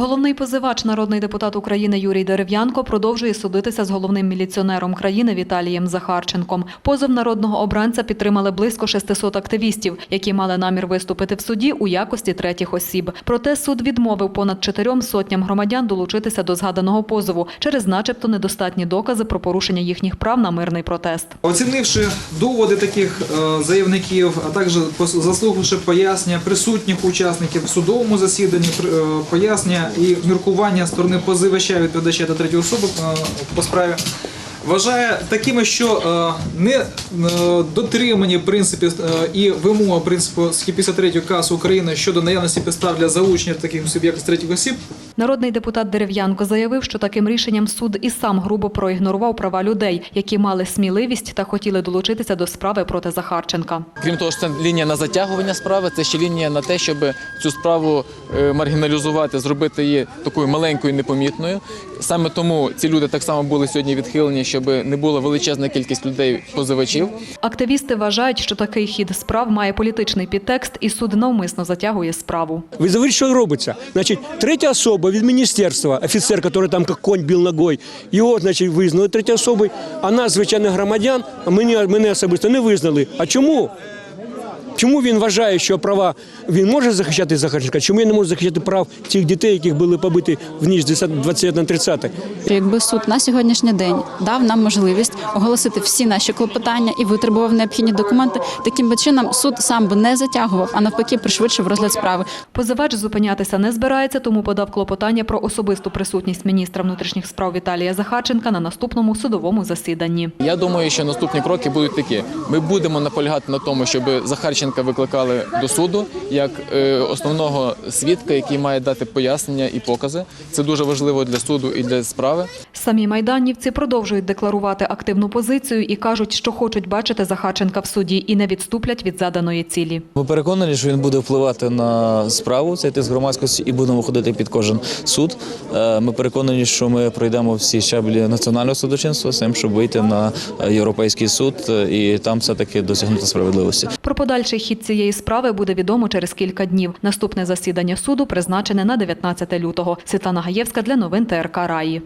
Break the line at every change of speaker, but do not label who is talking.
Головний позивач, народний депутат України Юрій Дерев'янко продовжує судитися з головним міліціонером країни Віталієм Захарченком. Позов народного обранця підтримали близько 600 активістів, які мали намір виступити в суді у якості третіх осіб. Проте суд відмовив понад чотирьом сотням громадян долучитися до згаданого позову через начебто недостатні докази про порушення їхніх прав на мирний протест.
Оцінивши доводи таких е, заявників, а також заслухавши пояснення присутніх учасників в судовому засіданні, пр- і міркування сторони позивача, відповідача та третьої особи е, по справі, вважає такими, що е, не е, дотримані принципів і вимоги принципу статті 53 КАС України щодо наявності підстав для залучення таких суб'єктів третіх осіб,
Народний депутат Дерев'янко заявив, що таким рішенням суд і сам грубо проігнорував права людей, які мали сміливість та хотіли долучитися до справи проти Захарченка.
Крім того, що це лінія на затягування справи, це ще лінія на те, щоб цю справу е, маргіналізувати, зробити її такою маленькою, непомітною. Саме тому ці люди так само були сьогодні відхилені, щоб не було величезна кількість людей позивачів.
Активісти вважають, що такий хід справ має політичний підтекст, і суд навмисно затягує справу.
Ви що робиться? Значить, третя особа від міністерства, офіцер, який там як конь біл ногой, його, значить, визнали третя особою, а нас, звичайних громадян, мене, мене особисто не визнали. А чому? Чому він вважає, що права він може захищати Захарченка? Чому він не може захищати прав тих дітей, яких були побиті в ніч 20 на 30?
Якби суд на сьогоднішній день дав нам можливість оголосити всі наші клопотання і витребував необхідні документи, таким би чином суд сам би не затягував, а навпаки пришвидшив розгляд справи.
Позивач зупинятися не збирається, тому подав клопотання про особисту присутність міністра внутрішніх справ Віталія Захарченка на наступному судовому засіданні.
Я думаю, що наступні кроки будуть такі: ми будемо наполягати на тому, щоб Захарченка викликали до суду як е, основного свідка, який має дати пояснення і покази. Це дуже важливо для суду і для справи.
Самі майданівці продовжують декларувати активну позицію і кажуть, що хочуть бачити Захарченка в суді і не відступлять від заданої цілі.
Ми переконані, що він буде впливати на справу цей тиск громадськості і будемо ходити під кожен суд. Е, Ми переконані, що ми пройдемо всі щаблі національного судочинства з тим, щоб вийти на е, європейський суд і там все таки досягнути справедливості.
Про подальший хід цієї справи буде відомо через кілька днів. Наступне засідання суду призначене на 19 лютого. Світлана Гаєвська для новин ТРК Раї.